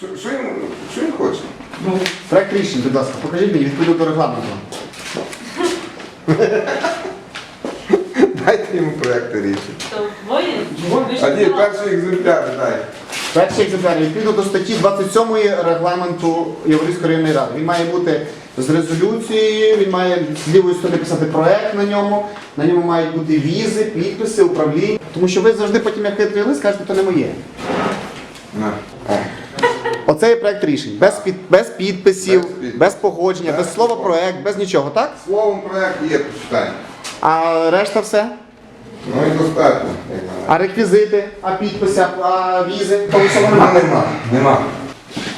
Що, що, він, що він хоче? Проект рішень, будь ласка, покажіть мені відповідно до регламенту. Дайте йому проекти рішень. То двоє? Ви ж А ні, сказали. перший екземпляр дай. Перший екземпляр відповідно до статті 27 регламенту Європейської районної ради. Він має бути з резолюцією, він має з лівої сторони писати проект на ньому, на ньому мають бути візи, підписи, управління. Тому що ви завжди потім, як хитрий лист, кажете, то не моє. На. Оце є проект рішень. Без, під, без підписів, Без підписів. без погодження, без слова проект, без нічого, так? Словом проект є, почитай. А решта все? Ну і достатньо. як на мене. А реквізити, а підписи, а візи? Того всього Нема, немає. нема, нема.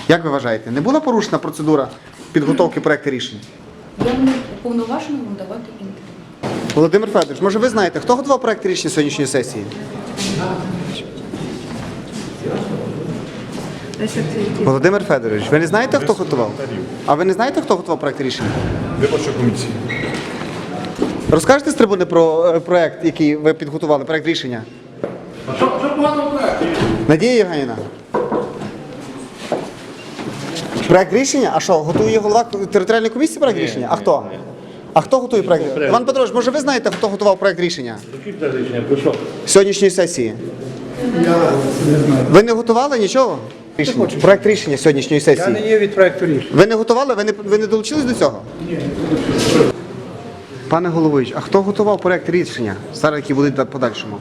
Як ви вважаєте, не була порушена процедура підготовки проекту рішень? Я не уповноважена вам давати інтерв'ю. Володимир Федорович, може ви знаєте, хто готував проект рішення сьогоднішньої сесії? Володимир Федорович, ви не знаєте, хто готував? А ви не знаєте, хто готував проект рішення? Виборча комісія. Розкажете з трибуни про е, проект, який ви підготували, проект рішення? А що, що погано в? Надія Євгенівна. Проект рішення? А що, готує голова територіальної комісії проект рішення? А хто? А хто готує проект? рішення? Іван Петрович, може ви знаєте, хто готував проект рішення Які це рішення? Про що? сьогоднішньої сесії? Ви не готували нічого? Рішення. Проект рішення сьогоднішньої Я не сесії. є від проекту рішення. Ви не готували? Ви не, ви не долучились до цього? Ні. Пане головуючий, а хто готував проект рішення? Зараз які будуть подальшому?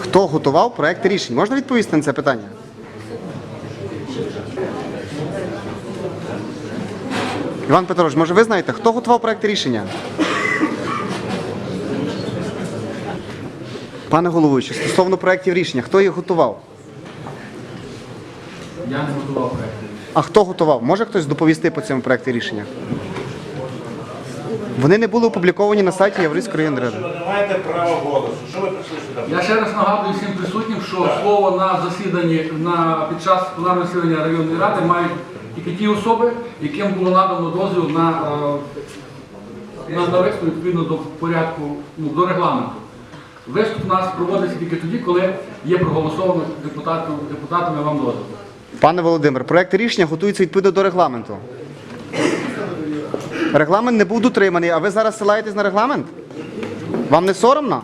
Хто готував проект рішень? Можна відповісти на це питання? Іван Петрович, може ви знаєте, хто готував проект рішення? Пане головуючий, стосовно проєктів рішення, хто їх готував? Я не готував проєкти. А хто готував? Може хтось доповісти по цьому проєкті рішення? Вони не були опубліковані на сайті Європейської районної ради. Ви не голосу. Що ви прийшли сюди? Я ще раз нагадую всім присутнім, що слово на засіданні на під час пленарного засідання районної ради мають тільки ті особи, яким було надано дозвіл на, е, на, на відповідно до порядку ну, до регламенту. Виступ у нас проводиться тільки тоді, коли є проголосовано депутатом, депутатами вам дозвіл. Пане Володимир, проєкт рішення готується відповідно до регламенту. Регламент не був дотриманий, а ви зараз силаєтесь на регламент? Вам не соромно?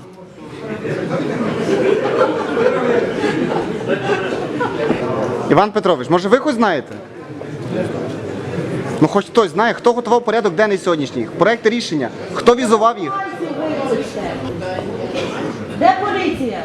Іван Петрович, може ви хоч знаєте? Ну хоч хтось знає, хто готував порядок денний сьогоднішній, проекти рішення, хто візував їх? Де поліція?